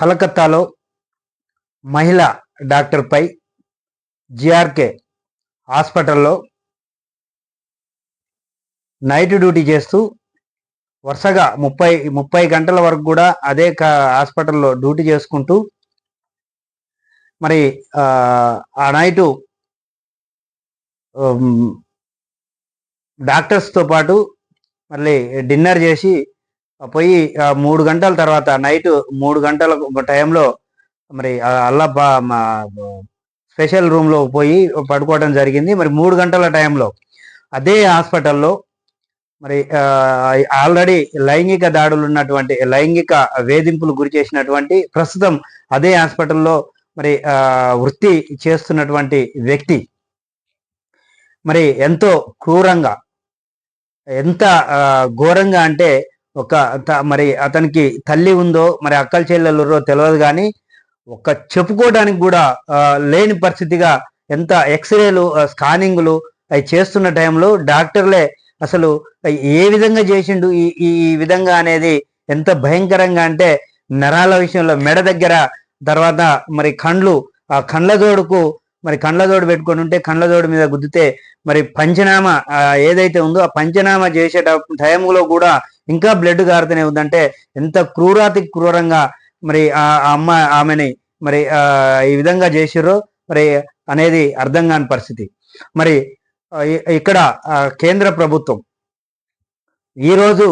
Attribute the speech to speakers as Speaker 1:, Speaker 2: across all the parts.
Speaker 1: కలకత్తాలో మహిళ డాక్టర్పై జిఆర్కే హాస్పిటల్లో నైట్ డ్యూటీ చేస్తూ వరుసగా ముప్పై ముప్పై గంటల వరకు కూడా అదే హాస్పిటల్లో డ్యూటీ చేసుకుంటూ మరి ఆ, నైటు డాక్టర్స్తో పాటు మళ్ళీ డిన్నర్ చేసి పోయి మూడు గంటల తర్వాత నైట్ మూడు గంటల టైంలో మరి అల్లా మా స్పెషల్ రూమ్లో పోయి పడుకోవడం జరిగింది. మరి మూడు గంటల టైంలో అదే హాస్పిటల్లో మరి ఆల్రెడీ లైంగిక దాడులు ఉన్నటువంటి లైంగిక వేధింపులు గురి చేసినటువంటి ప్రస్తుతం అదే హాస్పిటల్లో మరి వృత్తి చేస్తున్నటువంటి వ్యక్తి మరి ఎంతో క్రూరంగా ఎంత ఘోరంగా అంటే ఒక త- మరి అతనికి తల్లి ఉందో మరి అక్కల చెల్లెలురో తెలియదు కానీ ఒక చెప్పుకోవడానికి కూడా లేని పరిస్థితిగా ఎంత ఎక్స్రేలు స్కానింగ్లు అవి చేస్తున్న టైంలో డాక్టర్లే అసలు ఏ విధంగా చేసిండు ఈ ఈ విధంగా అనేది ఎంత భయంకరంగా అంటే నరాల విషయంలో మెడ దగ్గర తర్వాత మరి కండ్లు ఆ కండ్ల జోడుకు మరి కండ్ల జోడు పెట్టుకొని ఉంటే కండ్ల జోడు మీద గుద్దితే మరి పంచనామా ఏదైతే ఉందో ఆ పంచనామా చేసే టైంలో కూడా ఇంకా బ్లడ్ గారుతూనే ఉందంటే ఎంత క్రూరాతి క్రూరంగా మరి ఆ అమ్మ ఆమెని మరి ఆ, ఈ విధంగా చేసిర్రో మరి అనేది అర్థం కాని పరిస్థితి. మరి ఇక్కడ కేంద్ర ప్రభుత్వం ఈరోజు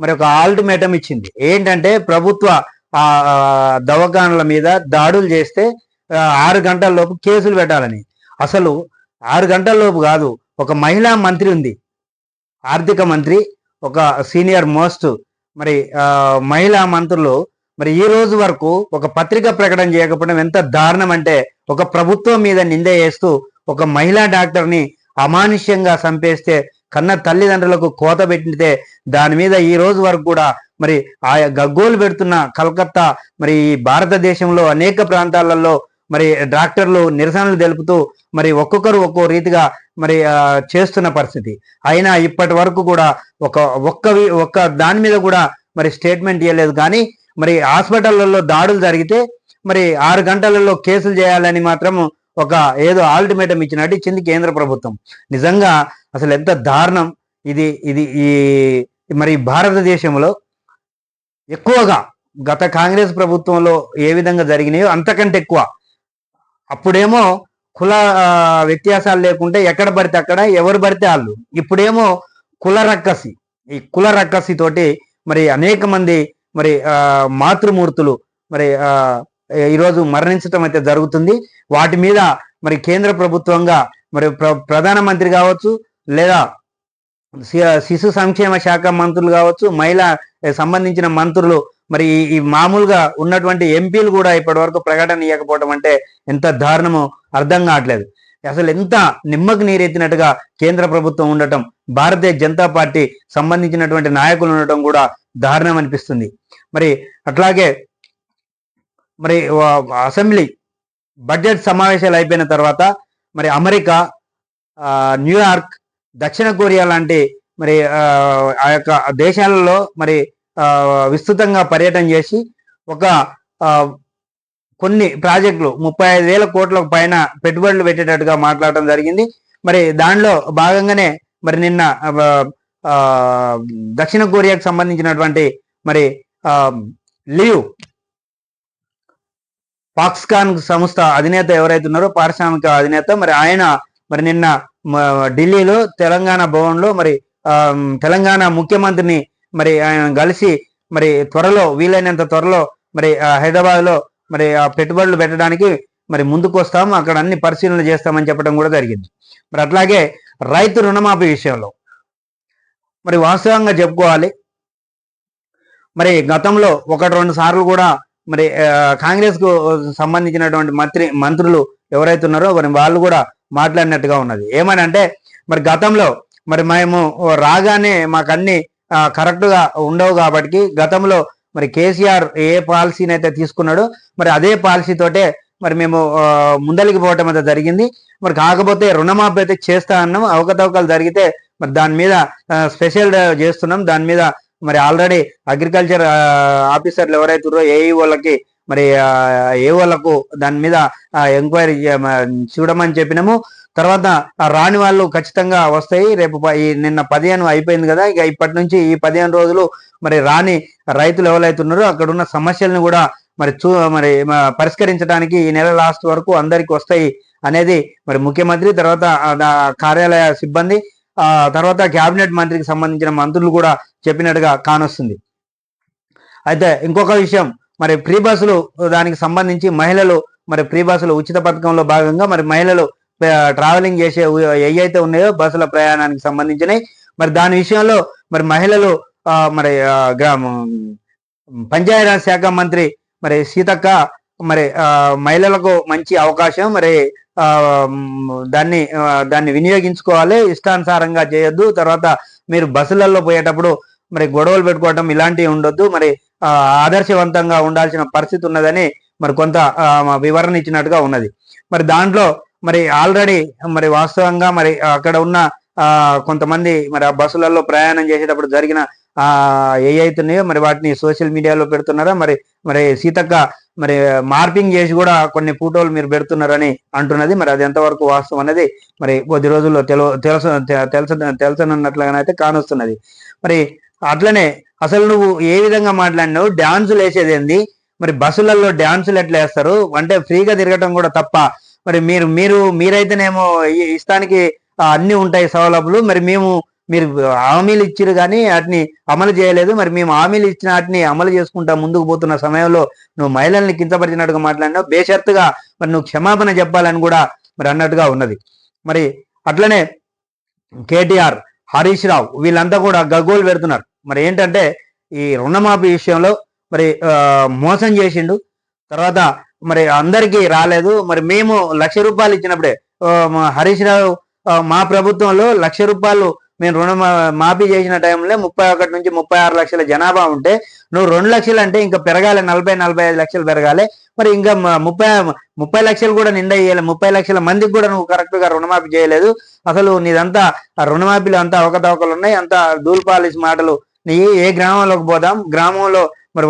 Speaker 1: మరి ఒక ఆల్టిమేటం ఇచ్చింది. ఏంటంటే ప్రభుత్వ ఆ దవాఖానల మీద దాడులు చేస్తే ఆరు గంటల లోపు కేసులు పెట్టాలని. అసలు ఆరు గంటల లోపు కాదు ఒక మహిళా మంత్రి ఉంది. ఆర్థిక మంత్రి ఒక సీనియర్ మోస్ట్ మరి మహిళా మంత్రులు మరి ఈ రోజు వరకు ఒక పత్రిక ప్రకటన చేయకపోవడం ఎంత దారుణం అంటే ఒక ప్రభుత్వం మీద నింద చేస్తూ ఒక మహిళా డాక్టర్ని అమానుష్యంగా చంపేస్తే కన్న తల్లిదండ్రులకు కోత పెట్టితే దాని మీద ఈ రోజు వరకు కూడా మరి ఆ గగ్గోలు పెడుతున్న కలకత్తా మరి ఈ భారతదేశంలో అనేక ప్రాంతాలలో మరి డాక్టర్లు నిరసనలు తెలుపుతూ మరి ఒక్కొక్కరు ఒక్కో రీతిగా మరి చేస్తున్న పరిస్థితి. అయినా ఇప్పటి వరకు కూడా ఒక ఒక్క ఒక్క దాని మీద కూడా మరి స్టేట్మెంట్ ఇవ్వలేదు కానీ మరి హాస్పిటళ్ళలో దాడులు జరిగితే మరి ఆరు గంటలలో కేసులు చేయాలని మాత్రం ఒక ఏదో ఆల్టిమేటం ఇచ్చినట్టు ఇచ్చింది కేంద్ర ప్రభుత్వం. నిజంగా అసలు ఎంత దారుణం ఇది ఇది ఈ మరి భారతదేశంలో ఎక్కువగా గత కాంగ్రెస్ ప్రభుత్వంలో ఏ విధంగా జరిగినాయో అంతకంటే ఎక్కువ అప్పుడేమో కుల వ్యత్యాసాలు లేకుంటే ఎక్కడ పడితే అక్కడ ఎవరు పడితే వాళ్ళు. ఇప్పుడేమో కుల రక్కసి. ఈ కుల రక్కసి తోటి మరి అనేక మంది మరి మాతృమూర్తులు మరి ఈరోజు మరణించటం అయితే జరుగుతుంది. వాటి మీద మరి కేంద్ర ప్రభుత్వంగా మరి ప్ర ప్రధానమంత్రి కావచ్చు లేదా శిశు సంక్షేమ శాఖ మంత్రులు కావచ్చు మహిళ సంబంధించిన మంత్రులు మరి ఈ- మామూలుగా ఉన్నటువంటి ఎంపీలు కూడా ఇప్పటి వరకు ప్రకటన ఇవ్వకపోవడం అంటే ఎంత దారుణమో అర్థం కావట్లేదు. అసలు ఎంత నిమ్మకు నీరెత్తినట్టుగా కేంద్ర ప్రభుత్వం ఉండటం భారతీయ జనతా పార్టీ సంబంధించినటువంటి నాయకులు ఉండటం కూడా దారుణం అనిపిస్తుంది. మరి అట్లాగే మరి అసెంబ్లీ బడ్జెట్ సమావేశాలు అయిపోయిన తర్వాత మరి అమెరికా న్యూయార్క్ దక్షిణ కొరియా లాంటి మరి ఆ, యొక్క దేశాలలో మరి విస్తృతంగా పర్యటన చేసి ఒక ఆ, కొన్ని ప్రాజెక్టులు ముప్పై ఐదు వేల కోట్లకు పైన పెట్టుబడులు పెట్టేటట్టుగా మాట్లాడటం జరిగింది. మరి దానిలో భాగంగానే మరి నిన్న దక్షిణ కొరియాకు సంబంధించినటువంటి మరి ఆ, లియు పాక్స్కాన్ సంస్థ అధినేత ఎవరైతే ఉన్నారో పారిశ్రామిక అధినేత మరి ఆయన మరి నిన్న మ, ఢిల్లీలో తెలంగాణ భవన్లో మరి ఆ, తెలంగాణ ముఖ్యమంత్రిని మరి ఆయన కలిసి మరి త్వరలో వీలైనంత త్వరలో మరి హైదరాబాద్లో మరి ఆ పెట్టుబడులు పెట్టడానికి మరి ముందుకు వస్తాం అక్కడ అన్ని పరిశీలన చేస్తామని చెప్పడం కూడా జరిగింది. మరి అట్లాగే రైతు రుణమాఫీ విషయంలో మరి వాస్తవంగా చెప్పుకోవాలి. మరి గతంలో ఒకటి రెండు సార్లు కూడా మరి కాంగ్రెస్కు సంబంధించినటువంటి మంత్రి మంత్రులు ఎవరైతే ఉన్నారో మరి వాళ్ళు కూడా మాట్లాడినట్టుగా ఉన్నది. ఏమని అంటే మరి గతంలో మరి మేము రాగానే మాకు కరెక్ట్గా ఉండవు కాబట్టి గతంలో మరి కేసీఆర్ ఏ పాలసీని అయితే తీసుకున్నాడో మరి అదే పాలసీ తోటే మరి మేము ముందలికి పోవటం అయితే జరిగింది. మరి కాకపోతే రుణమాఫీ అయితే చేస్తా అన్నాం అవకతవకలు జరిగితే మరి దాని మీద స్పెషల్ చేస్తున్నాం. దాని మీద మరి ఆల్రెడీ అగ్రికల్చర్ ఆఫీసర్లు ఎవరైతున్నారో ఏఈ వాళ్ళకి మరి ఏ వాళ్ళకు దాని మీద ఎంక్వైరీ చూడమని చెప్పినాము. తర్వాత రాని వాళ్ళు ఖచ్చితంగా వస్తాయి. రేపు నిన్న పదిహేను అయిపోయింది కదా. ఇక ఇప్పటి నుంచి ఈ పదిహేను రోజులు మరి రాని రైతులు ఎవరైతున్నారో అక్కడ ఉన్న సమస్యలను కూడా మరి చూ మరి పరిష్కరించడానికి ఈ నెల లాస్ట్ వరకు అందరికి వస్తాయి అనేది మరి ముఖ్యమంత్రి తర్వాత కార్యాలయ సిబ్బంది ఆ తర్వాత కేబినెట్ మంత్రికి సంబంధించిన మంత్రులు కూడా చెప్పినట్టుగా కానొస్తుంది. అయితే ఇంకొక విషయం మరి ఫ్రీ బస్సులు దానికి సంబంధించి మహిళలు మరి ఫ్రీ బస్సులు ఉచిత పథకంలో భాగంగా మరి మహిళలు ట్రావెలింగ్ చేసే ఏవైతే ఉన్నాయో బస్సుల ప్రయాణానికి సంబంధించినవి మరి దాని విషయంలో మరి మహిళలు మరి గ్రామ పంచాయతీరాజ్ శాఖ మంత్రి మరి సీతక్క మరి మహిళలకు మంచి అవకాశం మరి దాన్ని దాన్ని వినియోగించుకోవాలి. ఇష్టానుసారంగా చేయొద్దు. తర్వాత మీరు బస్సులలో పోయేటప్పుడు మరి గొడవలు పెట్టుకోవటం ఇలాంటివి ఉండొద్దు. మరి ఆదర్శవంతంగా ఉండాల్సిన పరిస్థితి ఉన్నదని మరి కొంత వివరణ ఇచ్చినట్టుగా ఉన్నది. మరి దాంట్లో మరి ఆల్రెడీ మరి వాస్తవంగా మరి అక్కడ ఉన్న ఆ కొంతమంది మరి ఆ బస్సులలో ప్రయాణం చేసేటప్పుడు జరిగిన ఆ ఏ అవుతున్నాయో మరి వాటిని సోషల్ మీడియాలో పెడుతున్నారా? మరి మరి సీతక్క మరి మార్పింగ్ చేసి కూడా కొన్ని ఫోటోలు మీరు పెడుతున్నారని అంటున్నది. మరి అది ఎంతవరకు వాస్తవం అనేది మరి కొద్ది రోజుల్లో తెలు తెలుసు తెలుసు తెలుసనున్నట్లుగానైతే కానొస్తున్నది. మరి అట్లనే అసలు నువ్వు ఏ విధంగా మాట్లాడినావు? డాన్సులు వేసేది ఏంది? మరి బస్సులలో డాన్సులు ఎట్లా వేస్తారు? అంటే ఫ్రీగా తిరగటం కూడా తప్ప మరి మీరు మీరు మీరైతేనేమో ఇష్టానికి అన్ని ఉంటాయి సౌలభ్యాలు మరి మేము మీరు హామీలు ఇచ్చారు కానీ వాటిని అమలు చేయలేదు. మరి మేము హామీలు ఇచ్చిన వాటిని అమలు చేసుకుంటా ముందుకు పోతున్న సమయంలో నువ్వు మహిళల్ని కించపరిచినట్టుగా మాట్లాడినావు. బేషరతుగా మరి నువ్వు క్షమాపణ చెప్పాలని కూడా మరి అన్నట్టుగా ఉన్నది. మరి అట్లనే కేటీఆర్ హరీష్ రావు వీళ్ళంతా కూడా గగ్గోలు పెడుతున్నారు. మరి ఏంటంటే ఈ రుణమాఫీ విషయంలో మరి మోసం చేసిండు. తర్వాత మరి అందరికీ రాలేదు. మరి మేము లక్ష రూపాయలు ఇచ్చినప్పుడే హరీష్ రావు మా ప్రభుత్వంలో లక్ష రూపాయలు మేము రుణ మాఫీ చేసిన టైంలో ముప్పై ఒకటి నుంచి ముప్పై ఆరు లక్షల జనాభా ఉంటే నువ్వు రెండు లక్షలు అంటే ఇంకా పెరగాలి నలభై నలభై ఐదు లక్షలు పెరగాలి. మరి ఇంకా ముప్పై ముప్పై లక్షలు కూడా నిండా ఇయ్యాలి. ముప్పై లక్షల మందికి కూడా నువ్వు కరెక్ట్గా రుణమాఫీ చేయలేదు. అసలు నీదంతా రుణమాఫీలు అంతా అవకతవకలు ఉన్నాయి. అంతా దూల్పాలిస్ మాటలు. నీ ఏ గ్రామంలోకి పోదాం? గ్రామంలో మరి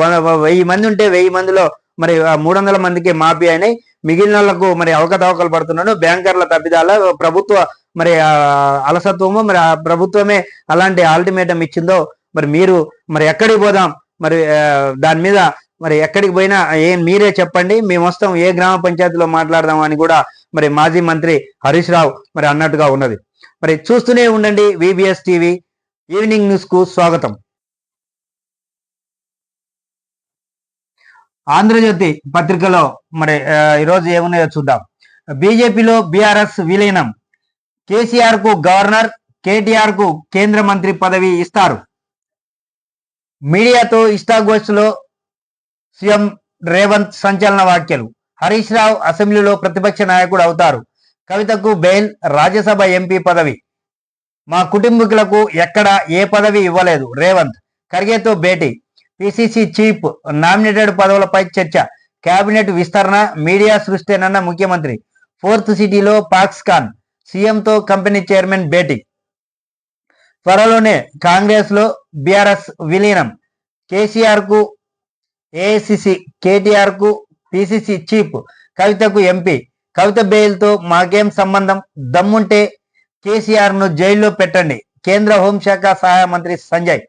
Speaker 1: వెయ్యి మంది ఉంటే వెయ్యి మందిలో మరి ఆ మూడు వందల మందికి మాఫీ అయినాయి. మిగిలిన వాళ్ళకు మరి అవకతవకలు పడుతున్నాడు బ్యాంకర్ల తప్పిదాల ప్రభుత్వ మరి అలసత్వము మరి ఆ ప్రభుత్వమే అలాంటి ఆల్టిమేటం ఇచ్చిందో మరి మీరు మరి ఎక్కడికి పోదాం? మరి దాని మీద మరి ఎక్కడికి పోయినా ఏం మీరే చెప్పండి. మేము వస్తాం ఏ గ్రామ పంచాయతీలో మాట్లాడదాం అని కూడా మరి మాజీ మంత్రి హరీష్ రావు మరి అన్నట్టుగా ఉన్నది. మరి చూస్తూనే ఉండండి. విబిఎస్ టీవీ ఈవినింగ్ న్యూస్కు స్వాగతం. ఆంధ్రజ్యోతి పత్రికలో మరి ఈరోజు ఏమున్నాయో చూద్దాం. బీజేపీలో బీఆర్ఎస్ విలీనం. కేసీఆర్కు గవర్నర్ కేటీఆర్కు కేంద్ర మంత్రి పదవి ఇస్తారు. మీడియాతో ఇష్టాగోష్ఠిలో సీఎం రేవంత్ సంచలన వ్యాఖ్యలు. హరీష్ రావు అసెంబ్లీలో ప్రతిపక్ష నాయకుడు అవుతారు. కవితకు బెయిల్ రాజ్యసభ ఎంపీ పదవి. మా కుటుంబీకులకు ఎక్కడ ఏ పదవి ఇవ్వలేదు రేవంత్. ఖర్గేతో భేటీ. పిసిసి చీఫ్ నామినేటెడ్ పదవులపై చర్చ. కేబినెట్ విస్తరణ మీడియా సృష్టినన్న ముఖ్యమంత్రి. ఫోర్త్ సిటీలో పాక్స్కాన్ సీఎంతో కంపెనీ చైర్మన్ భేటీ. త్వరలోనే కాంగ్రెస్లో బీఆర్ఎస్ విలీనం. కేసీఆర్కు ఏఐసిసి కేటీఆర్కు పిసిసి చీఫ్ కవితకు ఎంపీ. కవిత బెయిల్తో మాకేం సంబంధం? దమ్ముంటే కేసీఆర్ను జైల్లో పెట్టండి. కేంద్ర హోంశాఖ సహాయ మంత్రి సంజయ్.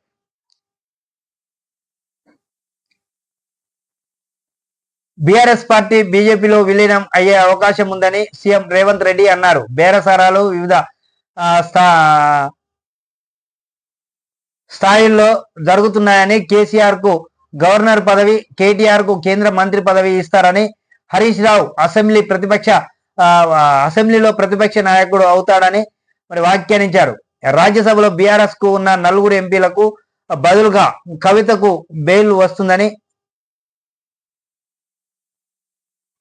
Speaker 1: బీఆర్ఎస్ పార్టీ బీజేపీలో విలీనం అయ్యే అవకాశం ఉందని సీఎం రేవంత్ రెడ్డి అన్నారు. బేరసారాలు వివిధ స్థా- స్థాయిల్లో జరుగుతున్నాయని కేసీఆర్కు గవర్నర్ పదవి కేటీఆర్కు కేంద్ర మంత్రి పదవి ఇస్తారని హరీష్ రావు అసెంబ్లీ ప్రతిపక్ష అసెంబ్లీలో ప్రతిపక్ష నాయకుడు అవుతాడని మరి వ్యాఖ్యానించారు. రాజ్యసభలో బీఆర్ఎస్కు ఉన్న నలుగురు ఎంపీలకు బదులుగా కవితకు బెయిల్ వస్తుందని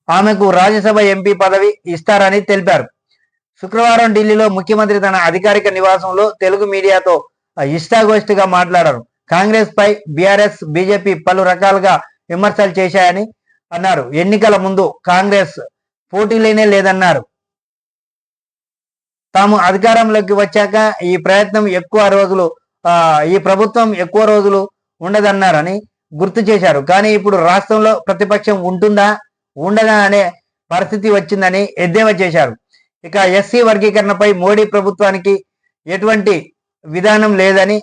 Speaker 1: ఆమెకు రాజ్యసభ ఎంపీ పదవి ఇస్తారని తెలిపారు. శుక్రవారం ఢిల్లీలో ముఖ్యమంత్రి తన అధికారిక నివాసంలో తెలుగు మీడియాతో ఇష్టాగోష్ఠిగా మాట్లాడారు. కాంగ్రెస్ పై బీఆర్ఎస్ బీజేపీ పలు రకాలుగా విమర్శలు చేశాయని అన్నారు. ఎన్నికల ముందు కాంగ్రెస్ పోటీలేనే లేదన్నారు. తాము అధికారంలోకి వచ్చాక ఈ ప్రయత్నం ఎక్కువ రోజులు ఈ ప్రభుత్వం ఎక్కువ రోజులు ఉండదన్నారని గుర్తు చేశారు. కానీ ఇప్పుడు రాష్ట్రంలో ప్రతిపక్షం ఉంటుందా? ఉండదా అనే పరిస్థితి వచ్చిందని ఎద్దేవా చేశారు. ఇక ఎస్సీ వర్గీకరణపై మోడీ ప్రభుత్వానికి ఎటువంటి విధానం లేదని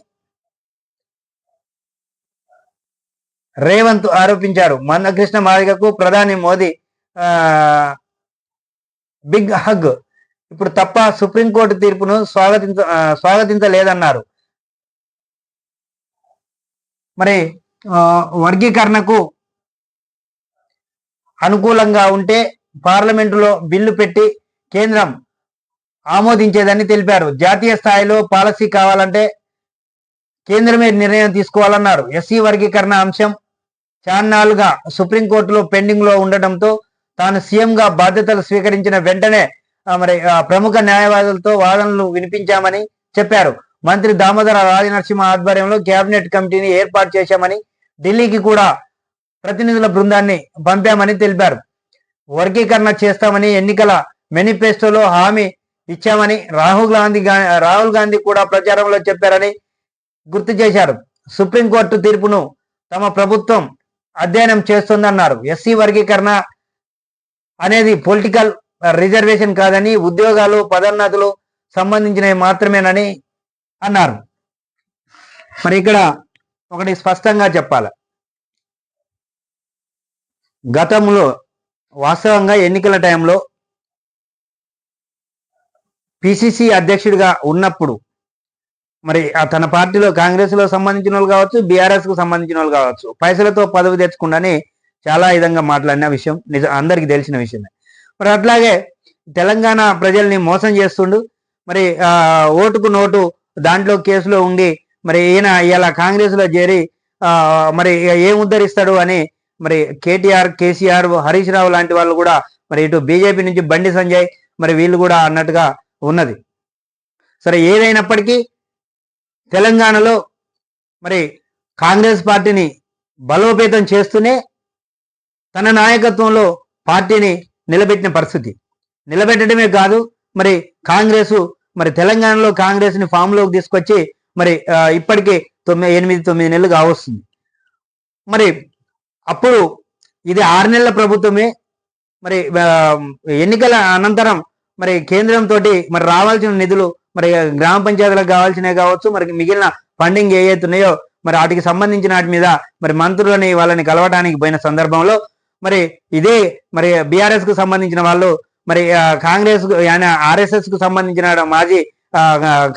Speaker 1: రేవంత్ ఆరోపించారు. మందకృష్ణ మాదిగకు ప్రధాని మోదీ బిగ్ హగ్. ఇప్పుడు తప్ప సుప్రీంకోర్టు తీర్పును స్వాగతించ స్వాగతించలేదన్నారు. మరి వర్గీకరణకు అనుకూలంగా ఉంటే పార్లమెంటులో బిల్లు పెట్టి కేంద్రం ఆమోదించేదని తెలిపారు. జాతీయ స్థాయిలో పాలసీ కావాలంటే కేంద్రమే నిర్ణయం తీసుకోవాలన్నారు. ఎస్సీ వర్గీకరణ అంశం చాన్నాలుగా సుప్రీంకోర్టులో పెండింగ్లో ఉండటంతో తాను సీఎంగా బాధ్యతలు స్వీకరించిన వెంటనే మరి ఆ, ప్రముఖ న్యాయవాదులతో వాదనలు వినిపించామని చెప్పారు. మంత్రి దామోదర రాజనరసింహ ఆధ్వర్యంలో కేబినెట్ కమిటీని ఏర్పాటు చేశామని ఢిల్లీకి కూడా ప్రతినిధుల బృందాన్ని పంపామని తెలిపారు. వర్గీకరణ చేస్తామని ఎన్నికల మేనిఫెస్టోలో హామీ ఇచ్చామని రాహుల్ గాంధీ రాహుల్ గాంధీ కూడా ప్రచారంలో చెప్పారని గుర్తు చేశారు. సుప్రీంకోర్టు తీర్పును తమ ప్రభుత్వం అధ్యయనం చేస్తుందన్నారు. ఎస్సీ వర్గీకరణ అనేది పొలిటికల్ రిజర్వేషన్ కాదని ఉద్యోగాలు పదోన్నతులు సంబంధించినవి మాత్రమేనని అన్నారు. మరి ఇక్కడ ఒకటి స్పష్టంగా చెప్పాలి. గతంలో వాస్తవంగా ఎన్నికల టైంలో పిసిసి అధ్యక్షుడిగా ఉన్నప్పుడు మరి తన పార్టీలో కాంగ్రెస్లో సంబంధించిన వాళ్ళు కావచ్చు బీఆర్ఎస్కు సంబంధించిన వాళ్ళు కావచ్చు పైసలతో పదవి తెచ్చుకుండానే చాలా విధంగా మాట్లాడిన విషయం నిజం అందరికి తెలిసిన విషయమే. మరి అట్లాగే తెలంగాణ ప్రజల్ని మోసం చేస్తుండు మరి ఓటుకు నోటు దాంట్లో కేసులో ఉండి మరి ఈయన ఇలా కాంగ్రెస్లో చేరి మరి ఏం ఉద్ధరిస్తాడు అని మరి కేటీఆర్ కేసీఆర్ హరీష్ రావు లాంటి వాళ్ళు కూడా మరి ఇటు బీజేపీ నుంచి బండి సంజయ్ మరి వీళ్ళు కూడా అన్నట్టుగా ఉన్నది. సరే ఏదైనప్పటికీ తెలంగాణలో మరి కాంగ్రెస్ పార్టీని బలోపేతం చేస్తూనే తన నాయకత్వంలో పార్టీని నిలబెట్టిన పరిస్థితి. నిలబెట్టడమే కాదు మరి కాంగ్రెస్ మరి తెలంగాణలో కాంగ్రెస్ని ఫామ్లోకి తీసుకొచ్చి మరి ఇప్పటికీ ఇప్పటికే తొమ్మిది ఎనిమిది తొమ్మిది నెలలు కావస్తుంది. మరి అప్పుడు ఇది ఆరు నెలల ప్రభుత్వమే. మరి ఎన్నికల అనంతరం మరి కేంద్రం తోటి మరి రావాల్సిన నిధులు మరి గ్రామ పంచాయతీలకు కావాల్సినవి కావచ్చు మరి మిగిలిన ఫండింగ్ ఏ ఉన్నాయో మరి వాటికి సంబంధించిన వాటి మీద మరి మంత్రులని వాళ్ళని కలవడానికి పోయిన సందర్భంలో మరి ఇదే మరి బీఆర్ఎస్కు సంబంధించిన వాళ్ళు మరి కాంగ్రెస్ ఆయన ఆర్ఎస్ఎస్కు సంబంధించిన మాజీ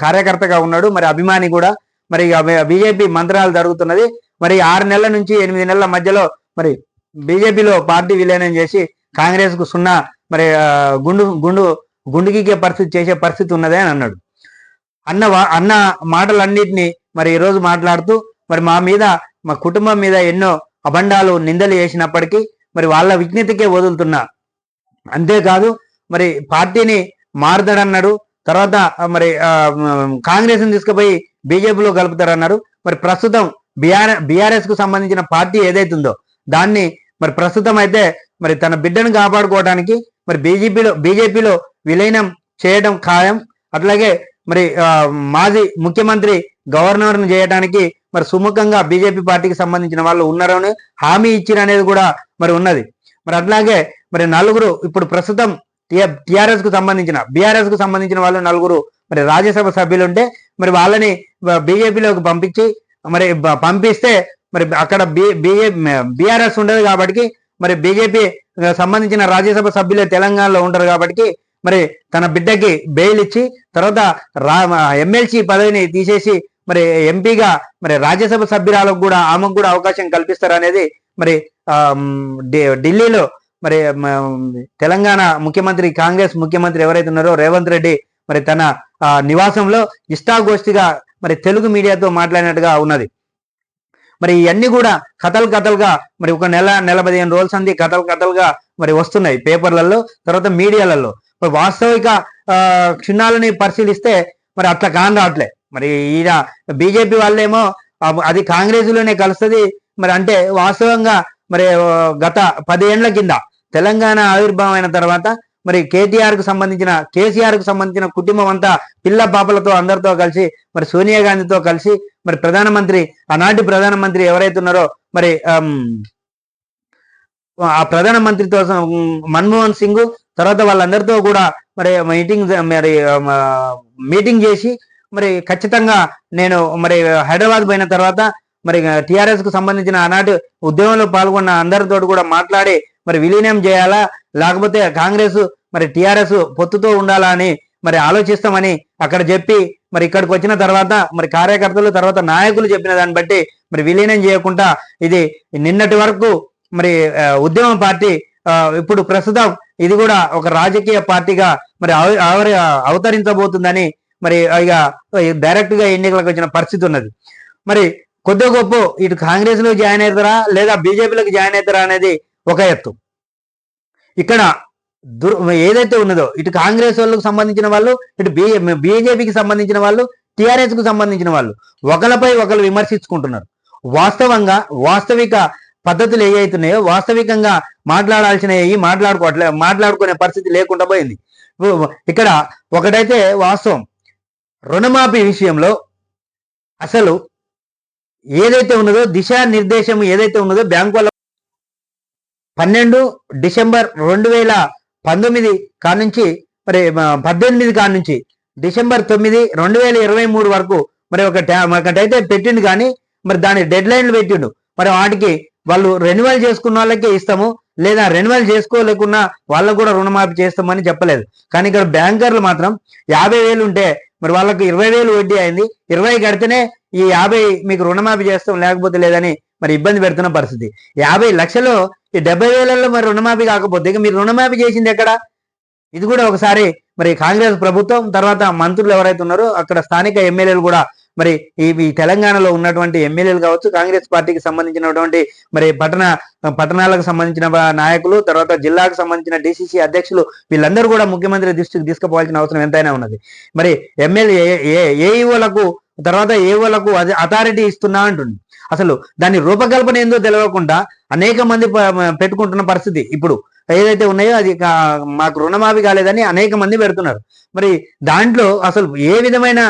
Speaker 1: కార్యకర్తగా ఉన్నాడు. మరి అభిమాని కూడా. మరి బీజేపీ మంత్రాలు జరుగుతున్నది. మరి ఆరు నెలల నుంచి ఎనిమిది నెలల మధ్యలో మరి బీజేపీలో పార్టీ విలీనం చేసి కాంగ్రెస్కు సున్నా మరి గుండు గుండు గుండుగీకే పరిస్థితి చేసే పరిస్థితి ఉన్నదే అని అన్నాడు. అన్న వా- అన్న మాటలన్నింటినీ మరి ఈరోజు మాట్లాడుతూ మరి మా మీద మా కుటుంబం మీద ఎన్నో అబండాలు నిందలు చేసినప్పటికీ మరి వాళ్ళ విజ్ఞతకే వదులుతున్నా. అంతేకాదు మరి పార్టీని మారుతాడన్నాడు. తర్వాత మరి కాంగ్రెస్ని తీసుకుపోయి బీజేపీలో కలుపుతారన్నారు మరి ప్రస్తుతం బీఆర్ బీఆర్ఎస్కు సంబంధించిన పార్టీ ఏదైతుందో దాన్ని మరి ప్రస్తుతం అయితే మరి తన బిడ్డను కాపాడుకోవడానికి మరి బీజేపీలో బీజేపీలో విలీనం చేయడం ఖాయం. అట్లాగే మరి మాజీ ముఖ్యమంత్రి గవర్నర్ చేయడానికి మరి సుముఖంగా బీజేపీ పార్టీకి సంబంధించిన వాళ్ళు ఉన్నారని హామీ ఇచ్చిన అనేది కూడా మరి ఉన్నది. మరి అట్లాగే మరి నలుగురు ఇప్పుడు ప్రస్తుతం టిఆర్ఎస్కు సంబంధించిన బీఆర్ఎస్కు సంబంధించిన వాళ్ళు నలుగురు మరి రాజ్యసభ సభ్యులు ఉంటే మరి వాళ్ళని బీజేపీలోకి పంపించి మరి పంపిస్తే మరి అక్కడ బీజేపీ బీఆర్ఎస్ ఉండదు కాబట్టి మరి బీజేపీ సంబంధించిన రాజ్యసభ సభ్యులే తెలంగాణలో ఉంటారు కాబట్టి మరి తన బిడ్డకి బెయిల్ ఇచ్చి తర్వాత రా ఎమ్మెల్సీ పదవిని తీసేసి మరి ఎంపీగా మరి రాజ్యసభ సభ్యురాలకు కూడా ఆమెకు కూడా అవకాశం కల్పిస్తారు అనేది మరి ఢిల్లీలో మరి తెలంగాణ ముఖ్యమంత్రి కాంగ్రెస్ ముఖ్యమంత్రి ఎవరైతే ఉన్నారో రేవంత్ రెడ్డి మరి తన నివాసంలో ఇష్టాగోష్ఠిగా మరి తెలుగు మీడియాతో మాట్లాడినట్టుగా ఉన్నది. మరి ఇవన్నీ కూడా కథలు కథలుగా మరి ఒక నెల నెల పదిహేను రోజుల సంది కథలు కథలుగా మరి వస్తున్నాయి పేపర్లలో తర్వాత మీడియాలలో. మరి వాస్తవిక ఆ, పరిశీలిస్తే మరి అట్లా కాని రావట్లే. మరి ఈయన బీజేపీ వాళ్ళేమో అది కాంగ్రెస్లోనే కలుస్తుంది. మరి అంటే వాస్తవంగా మరి గత పదేళ్ళ కింద తెలంగాణ ఆవిర్భావం అయిన తర్వాత మరి కేటీఆర్కు సంబంధించిన కేసీఆర్కు సంబంధించిన కుటుంబం అంతా పిల్ల పాపలతో అందరితో కలిసి మరి సోనియా గాంధీతో కలిసి మరి ప్రధానమంత్రి ఆనాటి ప్రధానమంత్రి ఎవరైతే ఉన్నారో మరి ఆ ప్రధానమంత్రితో మన్మోహన్ సింగ్ తర్వాత వాళ్ళందరితో కూడా మరి మీటింగ్ మరి మీటింగ్ చేసి మరి ఖచ్చితంగా నేను మరి హైదరాబాద్ పోయిన తర్వాత మరి టిఆర్ఎస్కు సంబంధించిన ఆనాటి ఉద్యమంలో పాల్గొన్న అందరితో కూడా మాట్లాడి మరి విలీనం చేయాలా? లేకపోతే కాంగ్రెస్ మరి టిఆర్ఎస్ పొత్తుతో ఉండాలా అని మరి ఆలోచిస్తామని అక్కడ చెప్పి మరి ఇక్కడికి వచ్చిన తర్వాత మరి కార్యకర్తలు తర్వాత నాయకులు చెప్పిన దాన్ని బట్టి మరి విలీనం చేయకుండా ఇది నిన్నటి వరకు మరి ఉద్యమం ఉద్యమ పార్టీ ఇప్పుడు ప్రస్తుతం ఇది కూడా ఒక రాజకీయ పార్టీగా మరి అవతరించబోతుందని మరి ఇక డైరెక్ట్గా ఎన్నికలకు వచ్చిన పరిస్థితి ఉన్నది. మరి కొద్ది గొప్ప ఇటు కాంగ్రెస్లో జాయిన్ అవుతారా? లేదా బీజేపీలకు జాయిన్ అవుతారా అనేది ఒక ఎత్తు. ఇక్కడ దుర్ ఏదైతే ఉన్నదో ఇటు కాంగ్రెస్ వాళ్ళకు సంబంధించిన వాళ్ళు ఇటు బీజేపీకి సంబంధించిన వాళ్ళు టిఆర్ఎస్కు సంబంధించిన వాళ్ళు ఒకరిపై ఒకరు విమర్శించుకుంటున్నారు. వాస్తవంగా వాస్తవిక పద్ధతులు ఏవైతున్నాయో వాస్తవికంగా మాట్లాడాల్సినవి మాట్లాడుకోవట్లే మాట్లాడుకునే పరిస్థితి లేకుండా పోయింది. ఇక్కడ ఒకటైతే వాస్తవం. రుణమాఫీ విషయంలో అసలు ఏదైతే ఉన్నదో దిశానిర్దేశం ఏదైతే ఉన్నదో బ్యాంకు వాళ్ళ పన్నెండు డిసెంబర్ రెండు వేల పంతొమ్మిది కానుంచి మరి పద్దెనిమిది కానుంచి డిసెంబర్ తొమ్మిది రెండు వేల ఇరవై మూడు వరకు మరి ఒక ఒకటైతే పెట్టిండు కానీ మరి దాని డెడ్ లైన్లు పెట్టిండు. మరి వాటికి వాళ్ళు రెన్యువల్ చేసుకున్న వాళ్ళకే ఇస్తాము లేదా రెన్యువల్ చేసుకోలేకున్నా వాళ్ళకు కూడా రుణమాఫీ చేస్తామని చెప్పలేదు. కానీ ఇక్కడ బ్యాంకర్లు మాత్రం యాభై వేలు ఉంటే మరి వాళ్ళకు ఇరవై వేలు వడ్డీ అయింది. ఇరవై కడితేనే ఈ యాభై మీకు రుణమాఫీ చేస్తాం లేకపోతే లేదని మరి ఇబ్బంది పెడుతున్న పరిస్థితి యాభై లక్షలు ఈ డెబ్బై వేలలో మరి రుణమాఫీ కాకపోతే ఇక మీరు రుణమాఫీ చేసింది ఎక్కడ ఇది కూడా ఒకసారి మరి కాంగ్రెస్ ప్రభుత్వం తర్వాత మంత్రులు ఎవరైతే ఉన్నారో అక్కడ స్థానిక ఎమ్మెల్యేలు కూడా మరి ఈ తెలంగాణలో ఉన్నటువంటి ఎమ్మెల్యేలు కావచ్చు కాంగ్రెస్ పార్టీకి సంబంధించినటువంటి మరి పట్టణ పట్టణాలకు సంబంధించిన నాయకులు తర్వాత జిల్లాకు సంబంధించిన డిసిసి అధ్యక్షులు వీళ్ళందరూ కూడా ముఖ్యమంత్రి దృష్టికి తీసుకుపోవాల్సిన అవసరం ఎంతైనా ఉన్నది మరి ఎమ్మెల్యే ఏఈఓలకు తర్వాత ఏఓలకు అథారిటీ ఇస్తున్నా అంటుంది అసలు దాని రూపకల్పన ఏందో తెలియకుండా అనేక మంది పెట్టుకుంటున్న పరిస్థితి. ఇప్పుడు ఏదైతే ఉన్నాయో అది మాకు రుణమాఫీ కాలేదని అనేక మంది పెడుతున్నారు. మరి దాంట్లో అసలు ఏ విధమైన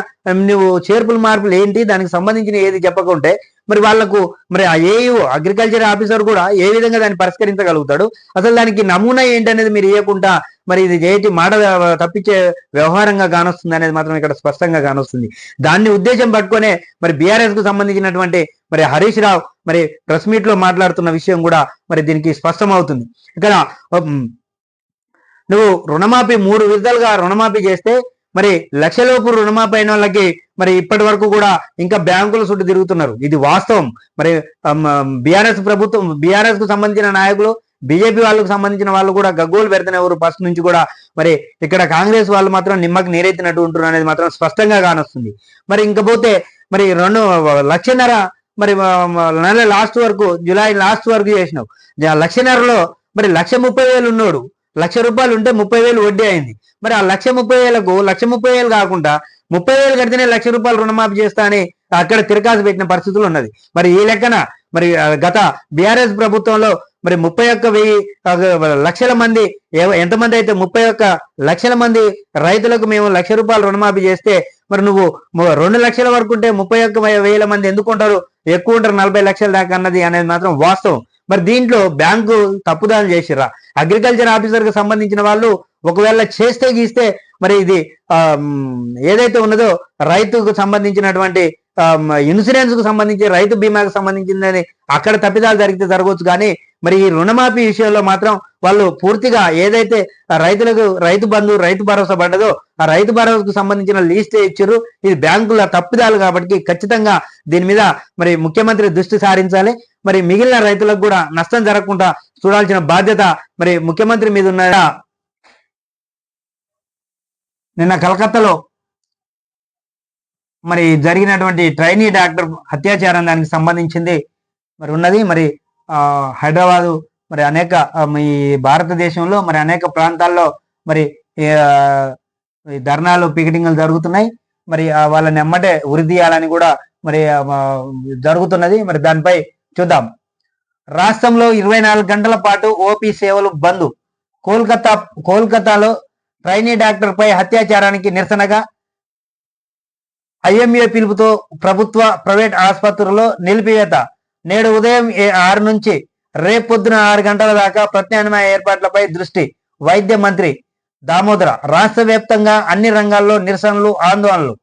Speaker 1: నువ్వు చేర్పులు మార్పులు ఏంటి? దానికి సంబంధించిన ఏది చెప్పకుంటే మరి వాళ్ళకు మరి ఆ ఏయూ అగ్రికల్చర్ ఆఫీసర్ కూడా ఏ విధంగా దాన్ని పరిష్కరించగలుగుతాడు? అసలు దానికి నమూనా ఏంటనేది మీరు ఇవ్వకుండా మరి ఇది ఏటి మాట తప్పించే వ్యవహారంగా కానొస్తుంది అనేది మాత్రం ఇక్కడ స్పష్టంగా కానొస్తుంది. దాన్ని ఉద్దేశం పట్టుకునే మరి బీఆర్ఎస్కు సంబంధించినటువంటి మరి హరీష్ రావు మరి ప్రెస్ మీట్లో మాట్లాడుతున్న విషయం కూడా మరి దీనికి స్పష్టం అవుతుంది ఇక్కడ నువ్వు రుణమాఫీ మూడు విధాలుగా రుణమాఫీ చేస్తే మరి లక్షలోపు రుణమాఫీ అయిన వాళ్ళకి మరి ఇప్పటి వరకు కూడా ఇంకా బ్యాంకుల చుట్టూ తిరుగుతున్నారు. ఇది వాస్తవం. మరి బీఆర్ఎస్ ప్రభుత్వం బీఆర్ఎస్కు సంబంధించిన నాయకులు బీజేపీ వాళ్ళకు సంబంధించిన వాళ్ళు కూడా గగ్గోలు పెడుతున్నారు ఫస్ట్ నుంచి కూడా మరి ఇక్కడ కాంగ్రెస్ వాళ్ళు మాత్రం నిమ్మకి నీరెత్తినట్టు ఉంటున్నారు అనేది మాత్రం స్పష్టంగా కానొస్తుంది. మరి ఇంకపోతే మరి రెండు లక్షన్నర మరి నెల లాస్ట్ వరకు జూలై లాస్ట్ వరకు చేసినావు. లక్షన్నరలో మరి లక్ష ముప్పై వేలు ఉన్నాడు. లక్ష రూపాయలు ఉంటే ముప్పై వేలు వడ్డీ అయింది. మరి ఆ లక్ష ముప్పై వేలకు లక్ష ముప్పై వేలు కాకుండా ముప్పై వేలు కడితేనే లక్ష రూపాయలు రుణమాఫీ చేస్తా అని అక్కడ తిరకాసు పెట్టిన పరిస్థితులు ఉన్నది. మరి ఈ లెక్కన మరి గత బీఆర్ఎస్ ప్రభుత్వంలో మరి ముప్పై ఒక్క వెయ్యి లక్షల మంది ఎంతమంది అయితే ముప్పై ఒక్క లక్షల మంది రైతులకు మేము లక్ష రూపాయలు రుణమాఫీ చేస్తే మరి నువ్వు రెండు లక్షల వరకు ఉంటే ముప్పై ఒక్క వేల మంది ఎందుకు ఉంటారు ఎక్కువ ఉంటారు నలభై లక్షల దాకా అన్నది అనేది మాత్రం వాస్తవం. మరి దీంట్లో బ్యాంకు తప్పుదాలు చేసిర్రా? అగ్రికల్చర్ ఆఫీసర్కు సంబంధించిన వాళ్ళు ఒకవేళ చేస్తే గీస్తే మరి ఇది ఏదైతే ఉన్నదో రైతుకు సంబంధించినటువంటి ఇన్సూరెన్స్కు సంబంధించి రైతు బీమాకు సంబంధించిందని అక్కడ తప్పిదాలు జరిగితే జరగవచ్చు. కానీ మరి ఈ రుణమాఫీ విషయంలో మాత్రం వాళ్ళు పూర్తిగా ఏదైతే రైతులకు రైతు బంధు రైతు భరోసా పడ్డదో ఆ రైతు భరోసాకు సంబంధించిన లీస్టే ఇచ్చారు. ఇది బ్యాంకుల తప్పిదాలు కాబట్టి ఖచ్చితంగా దీని మీద మరి ముఖ్యమంత్రి దృష్టి సారించాలి. మరి మిగిలిన రైతులకు కూడా నష్టం జరగకుండా చూడాల్సిన బాధ్యత మరి ముఖ్యమంత్రి మీద ఉన్న నిన్న కలకత్తాలో మరి జరిగినటువంటి ట్రైనీ డాక్టర్ హత్యాచారం దానికి సంబంధించింది మరి ఉన్నది. మరి ఆ హైదరాబాదు మరి అనేక ఈ భారతదేశంలో మరి అనేక ప్రాంతాల్లో మరి ఈ, ధర్నాలు పికెటింగ్లు జరుగుతున్నాయి. మరి వాళ్ళని ఎమ్మటే ఉరి తీయాలని కూడా మరి జరుగుతున్నది. మరి దానిపై చూద్దాం. రాష్ట్రంలో ఇరవై నాలుగు గంటల పాటు ఓపీ సేవలు బంద్. కోల్కతా కోల్కతాలో ట్రైనీ డాక్టర్ పై అత్యాచారానికి నిరసనగా ఐఎంఏ పిలుపుతో ప్రభుత్వ ప్రైవేట్ ఆసుపత్రుల్లో నిలిపివేత. నేడు ఉదయం ఆరు నుంచి రేపు పొద్దున ఆరు గంటల దాకా ప్రత్యామ్నాయ ఏర్పాట్లపై దృష్టి వైద్య మంత్రి దామోదర. రాష్ట్ర వ్యాప్తంగా అన్ని రంగాల్లో నిరసనలు ఆందోళనలు.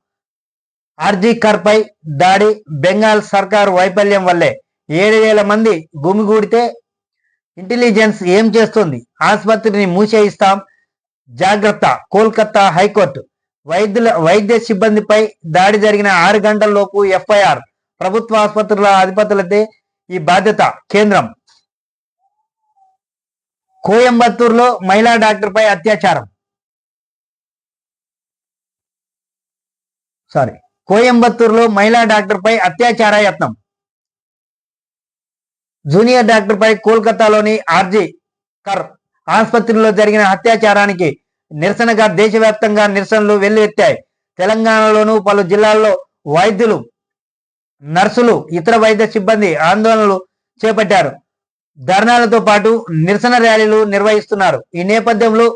Speaker 1: ఆర్జీ పై దాడి బెంగాల్ సర్కారు వైఫల్యం వల్లే ఏడు వేల మంది గుమిగూడితే ఇంటెలిజెన్స్ ఏం చేస్తుంది? ఆసుపత్రిని మూసేయిస్తాం. జాగ్రత్త కోల్కతా హైకోర్టు. వైద్యుల వైద్య సిబ్బందిపై దాడి జరిగిన ఆరు గంటల లోపు ఎఫ్ఐఆర్ ప్రభుత్వ ఆసుపత్రుల అధిపతులదే ఈ బాధ్యత కేంద్రం. కోయంబత్తూరులో మహిళా డాక్టర్పై అత్యాచారం. సారీ కోయంబత్తూరులో మహిళా డాక్టర్పై అత్యాచార యత్నం. జూనియర్ డాక్టర్పై కోల్కతాలోని ఆర్జీ కర్ ఆసుపత్రిలో జరిగిన అత్యాచారానికి నిరసనగా దేశవ్యాప్తంగా నిరసనలు వెల్లువెత్తాయి. తెలంగాణలోను పలు జిల్లాల్లో వైద్యులు నర్సులు ఇతర వైద్య సిబ్బంది ఆందోళనలు చేపట్టారు. ధర్నాలతో పాటు నిరసన ర్యాలీలు నిర్వహిస్తున్నారు. ఈ నేపథ్యంలో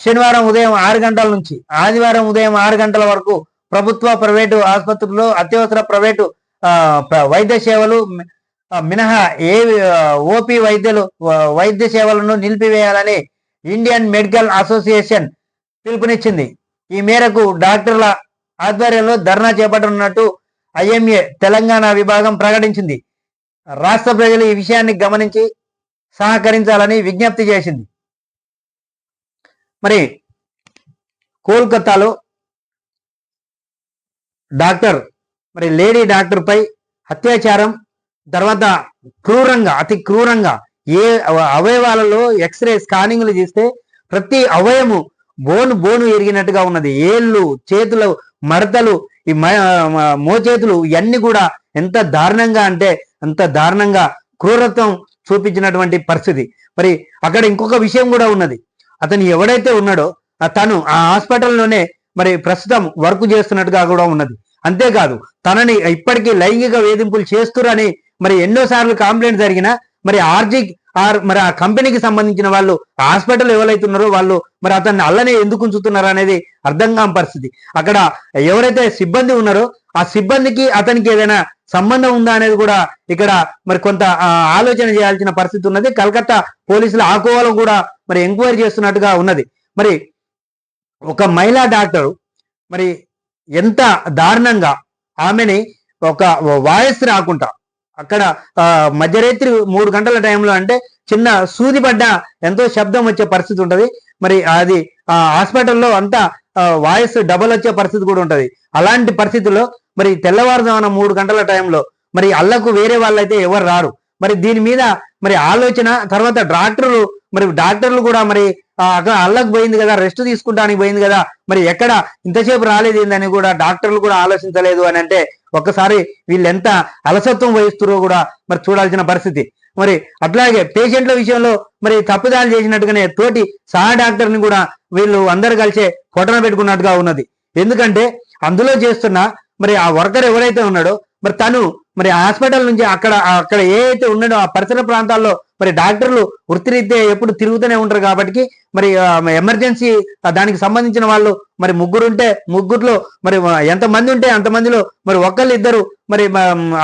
Speaker 1: శనివారం ఉదయం ఆరు గంటల నుంచి ఆదివారం ఉదయం ఆరు గంటల వరకు ప్రభుత్వ ప్రైవేటు ఆసుపత్రుల్లో అత్యవసర ప్రైవేటు వైద్య సేవలు మినహా ఏ ఓపీ వైద్యులు వైద్య సేవలను నిలిపివేయాలని ఇండియన్ మెడికల్ అసోసియేషన్ పిలుపునిచ్చింది. ఈ మేరకు డాక్టర్ల ఆధ్వర్యంలో ధర్నా చేపట్టనున్నట్టు ఐఎంఏ తెలంగాణ విభాగం ప్రకటించింది. రాష్ట్ర ప్రజలు ఈ విషయాన్ని గమనించి సహకరించాలని విజ్ఞప్తి చేసింది. మరి కోల్కతాలో డాక్టర్ మరి లేడీ డాక్టర్పై అత్యాచారం తర్వాత క్రూరంగా అతి క్రూరంగా ఏ అవ- అవయవాలలో ఎక్స్రే స్కానింగ్లు చేస్తే ప్రతి అవయము బోను బోను ఎరిగినట్టుగా ఉన్నది. ఏళ్ళు చేతులు మడతలు ఈ మ- మోచేతులు ఇవన్నీ కూడా ఎంత దారుణంగా అంటే అంత దారుణంగా క్రూరత్వం చూపించినటువంటి పరిస్థితి. మరి అక్కడ ఇంకొక విషయం కూడా ఉన్నది. అతను ఎవడైతే ఉన్నాడో తను ఆ హాస్పిటల్లోనే మరి ప్రస్తుతం వర్క్ చేస్తున్నట్టుగా కూడా ఉన్నది. అంతేకాదు తనని ఇప్పటికీ లైంగిక వేధింపులు చేస్తురని మరి ఎన్నోసార్లు కంప్లైంట్ జరిగినా మరి ఆర్జీ ఆర్ మరి ఆ కంపెనీకి సంబంధించిన వాళ్ళు హాస్పిటల్ ఎవరైతున్నారో వాళ్ళు మరి అతన్ని అల్లనే ఎందుకు ఉంచుతున్నారు అనేది అర్థం కాని పరిస్థితి. అక్కడ ఎవరైతే సిబ్బంది ఉన్నారో ఆ సిబ్బందికి అతనికి ఏదైనా సంబంధం ఉందా అనేది కూడా ఇక్కడ మరి కొంత ఆలోచన చేయాల్సిన పరిస్థితి ఉన్నది. కలకత్తా పోలీసులు ఆ కూడా మరి ఎంక్వైరీ చేస్తున్నట్టుగా ఉన్నది. మరి ఒక మహిళా డాక్టర్ మరి ఎంత దారుణంగా ఆమెని ఒక వాయిస్ రాకుండా అక్కడ మధ్యరాత్రి మూడు గంటల టైంలో అంటే చిన్న సూది పడ్డ ఎంతో శబ్దం వచ్చే పరిస్థితి ఉంటుంది. మరి అది ఆ హాస్పిటల్లో అంతా వాయిస్ డబల్ వచ్చే పరిస్థితి కూడా ఉంటుంది. అలాంటి పరిస్థితుల్లో మరి తెల్లవారుజామున మూడు గంటల టైంలో మరి అల్లకు వేరే వాళ్ళైతే ఎవరు రారు. మరి దీని మీద మరి ఆలోచన తర్వాత డాక్టర్లు మరి డాక్టర్లు కూడా మరి అక్కడ అల్లకు పోయింది కదా రెస్ట్ తీసుకుంటానికి పోయింది కదా మరి ఎక్కడ ఇంతసేపు రాలేదు ఏందని కూడా డాక్టర్లు కూడా ఆలోచించలేదు అని అంటే ఒక్కసారి వీళ్ళు ఎంత అలసత్వం వహిస్తురో కూడా మరి చూడాల్సిన పరిస్థితి. మరి అట్లాగే పేషెంట్ల విషయంలో మరి తప్పుదాలు చేసినట్టుగానే తోటి సహా డాక్టర్ని కూడా వీళ్ళు అందరు కలిసే పొట్టన పెట్టుకున్నట్టుగా ఉన్నది. ఎందుకంటే అందులో చేస్తున్న మరి ఆ వర్కర్ ఎవరైతే ఉన్నాడో మరి తను మరి హాస్పిటల్ నుంచి అక్కడ అక్కడ ఏ అయితే ఉన్నాడో ఆ పరిసర ప్రాంతాల్లో మరి డాక్టర్లు వృత్తిరీత్యా ఎప్పుడు తిరుగుతూనే ఉంటారు కాబట్టి మరి ఎమర్జెన్సీ దానికి సంబంధించిన వాళ్ళు మరి ముగ్గురు ఉంటే ముగ్గురులో మరి ఎంతమంది ఉంటే అంతమందిలో మరి ఒకళ్ళు ఇద్దరు మరి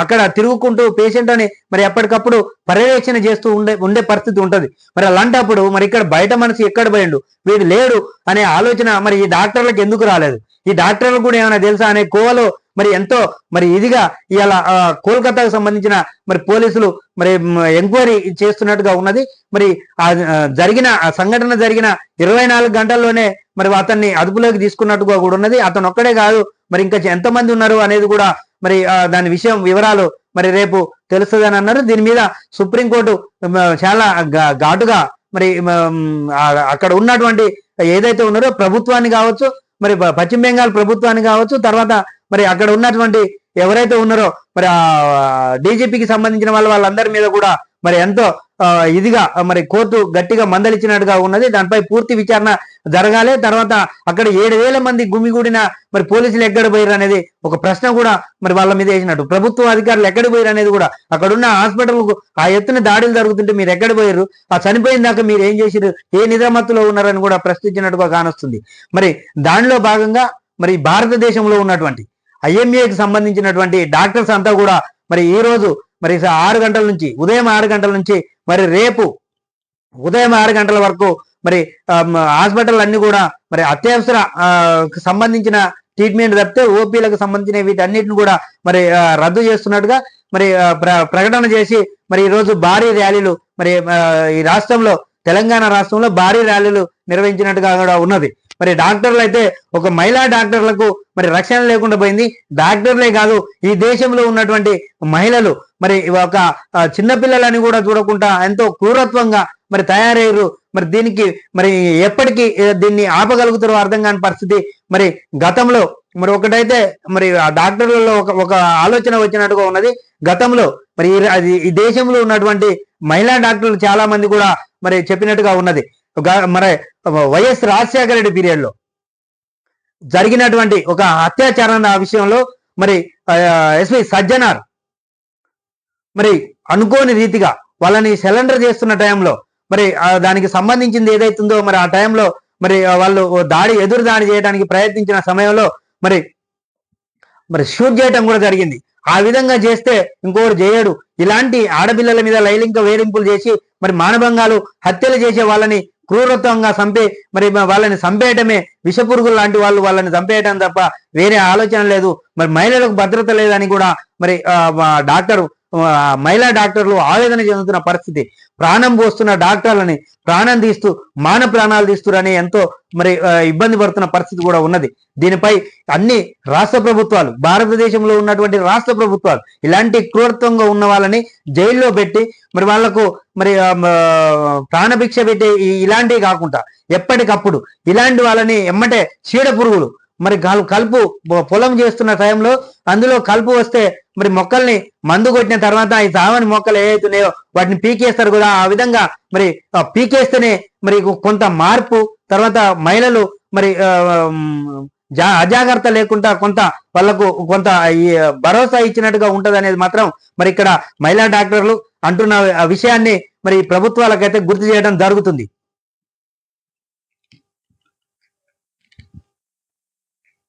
Speaker 1: అక్కడ తిరుగుకుంటూ పేషెంట్ అని మరి ఎప్పటికప్పుడు పర్యవేక్షణ చేస్తూ ఉండే ఉండే పరిస్థితి ఉంటుంది. మరి అలాంటప్పుడు మరి ఇక్కడ బయట మనసు ఎక్కడ పోయిండు? వీడు లేడు అనే ఆలోచన మరి ఈ డాక్టర్లకు ఎందుకు రాలేదు? ఈ డాక్టర్లకు కూడా ఏమైనా తెలుసా అనే కోవలో మరి ఎంతో మరి ఇదిగా ఇవాళ కోల్కతాకు సంబంధించిన మరి పోలీసులు మరి ఎంక్వైరీ చేస్తున్నట్టుగా ఉన్నది. మరి ఆ జరిగిన ఆ సంఘటన జరిగిన ఇరవై నాలుగు గంటల్లోనే మరి అతన్ని అదుపులోకి తీసుకున్నట్టుగా కూడా ఉన్నది. అతను ఒక్కడే కాదు మరి ఇంకా ఎంతమంది ఉన్నారు అనేది కూడా మరి దాని విషయం వివరాలు మరి రేపు తెలుస్తుందని అన్నారు. దీని మీద సుప్రీంకోర్టు చాలా ఘా- ఘాటుగా మరి అక్కడ ఉన్నటువంటి ఏదైతే ఉన్నారో ప్రభుత్వాన్ని కావచ్చు మరి పశ్చిమ బెంగాల్ ప్రభుత్వాన్ని కావచ్చు తర్వాత మరి అక్కడ ఉన్నటువంటి ఎవరైతే ఉన్నారో మరి ఆ డీజీపీకి సంబంధించిన వాళ్ళ వాళ్ళందరి మీద కూడా మరి ఎంతో ఇదిగా మరి కోర్టు గట్టిగా మందలిచ్చినట్టుగా ఉన్నది. దానిపై పూర్తి విచారణ జరగాలి. తర్వాత అక్కడ ఏడు వేల మంది గుమిగూడిన మరి పోలీసులు ఎక్కడ పోయారు అనేది ఒక ప్రశ్న కూడా మరి వాళ్ళ మీద వేసినట్టు. ప్రభుత్వ అధికారులు ఎక్కడ పోయారు అనేది కూడా అక్కడ ఉన్న హాస్పిటల్ ఆ ఎత్తున దాడులు జరుగుతుంటే మీరు ఎక్కడ పోయారు ఆ చనిపోయిన దాకా మీరు ఏం చేసిరు ఏ నిజామత్తులో ఉన్నారని కూడా ప్రశ్నించినట్టుగా కానొస్తుంది. మరి దానిలో భాగంగా మరి భారతదేశంలో ఉన్నటువంటి ఐఎంఏకి సంబంధించినటువంటి డాక్టర్స్ అంతా కూడా మరి ఈ రోజు మరి ఆరు గంటల నుంచి ఉదయం ఆరు గంటల నుంచి మరి రేపు ఉదయం ఆరు గంటల వరకు మరి హాస్పిటల్ అన్ని కూడా మరి అత్యవసర సంబంధించిన ట్రీట్మెంట్ తప్పితే ఓపీలకు సంబంధించిన వీటన్నిటిని కూడా మరి రద్దు చేస్తున్నట్టుగా మరి ప్ర- ప్రకటన చేసి మరి ఈరోజు భారీ ర్యాలీలు మరి ఈ రాష్ట్రంలో తెలంగాణ రాష్ట్రంలో భారీ ర్యాలీలు నిర్వహించినట్టుగా కూడా ఉన్నది. మరి డాక్టర్లు అయితే ఒక మహిళా డాక్టర్లకు మరి రక్షణ లేకుండా పోయింది. డాక్టర్లే కాదు ఈ దేశంలో ఉన్నటువంటి మహిళలు మరి ఒక చిన్నపిల్లలని కూడా చూడకుండా ఎంతో క్రూరత్వంగా మరి తయారయ్యారు. మరి దీనికి మరి ఎప్పటికీ దీన్ని ఆపగలుగుతారో అర్థం కాని పరిస్థితి మరి గతంలో మరి ఒకటైతే మరి ఆ డాక్టర్లలో ఒక ఒక ఆలోచన వచ్చినట్టుగా ఉన్నది. గతంలో మరి అది ఈ దేశంలో ఉన్నటువంటి మహిళా డాక్టర్లు చాలా మంది కూడా మరి చెప్పినట్టుగా ఉన్నది. మరి వైఎస్ రాజశేఖర రెడ్డి పీరియడ్లో జరిగినటువంటి ఒక అత్యాచారం ఆ విషయంలో మరి ఎస్పి సజ్జనార్ మరి అనుకోని రీతిగా వాళ్ళని సిలిండర్ చేస్తున్న టైంలో మరి దానికి సంబంధించింది ఏదైతుందో మరి ఆ టైంలో మరి వాళ్ళు దాడి ఎదురు దాడి చేయడానికి ప్రయత్నించిన సమయంలో మరి మరి షూట్ చేయటం కూడా జరిగింది. ఆ విధంగా చేస్తే ఇంకోరు చేయడు. ఇలాంటి ఆడపిల్లల మీద లైలింగ వేధింపులు చేసి మరి మానభంగాలు హత్యలు చేసే వాళ్ళని క్రూరత్వంగా చంపే మరి వాళ్ళని చంపేయటమే విషపురుగులు లాంటి వాళ్ళు వాళ్ళని చంపేయటం తప్ప వేరే ఆలోచన లేదు. మరి మహిళలకు భద్రత లేదని కూడా మరి ఆ, డాక్టర్ మహిళా డాక్టర్లు ఆవేదన చెందుతున్న పరిస్థితి. ప్రాణం పోస్తున్న డాక్టర్లని ప్రాణం తీస్తూ మాన ప్రాణాలు తీస్తురని ఎంతో మరి ఇబ్బంది పడుతున్న పరిస్థితి కూడా ఉన్నది. దీనిపై అన్ని రాష్ట్ర ప్రభుత్వాలు భారతదేశంలో ఉన్నటువంటి రాష్ట్ర ప్రభుత్వాలు ఇలాంటి క్రూరత్వంగా ఉన్న వాళ్ళని జైల్లో పెట్టి మరి వాళ్ళకు మరి ప్రాణభిక్ష పెట్టి ఇలాంటివి కాకుండా ఎప్పటికప్పుడు ఇలాంటి వాళ్ళని ఎమ్మటే చీడ పురుగులు మరి కలుపు పొలం చేస్తున్న టైంలో అందులో కలుపు వస్తే మరి మొక్కల్ని మందు కొట్టిన తర్వాత ఈ సామాన్య మొక్కలు ఏవైతున్నాయో వాటిని పీకేస్తారు కూడా. ఆ విధంగా మరి పీకేస్తేనే మరి కొంత మార్పు తర్వాత మహిళలు మరి జా అజాగ్రత్త లేకుండా కొంత వాళ్ళకు కొంత ఈ భరోసా ఇచ్చినట్టుగా ఉంటది అనేది మాత్రం మరి ఇక్కడ మహిళా డాక్టర్లు అంటున్న ఆ విషయాన్ని మరి ప్రభుత్వాలకైతే గుర్తు చేయడం జరుగుతుంది.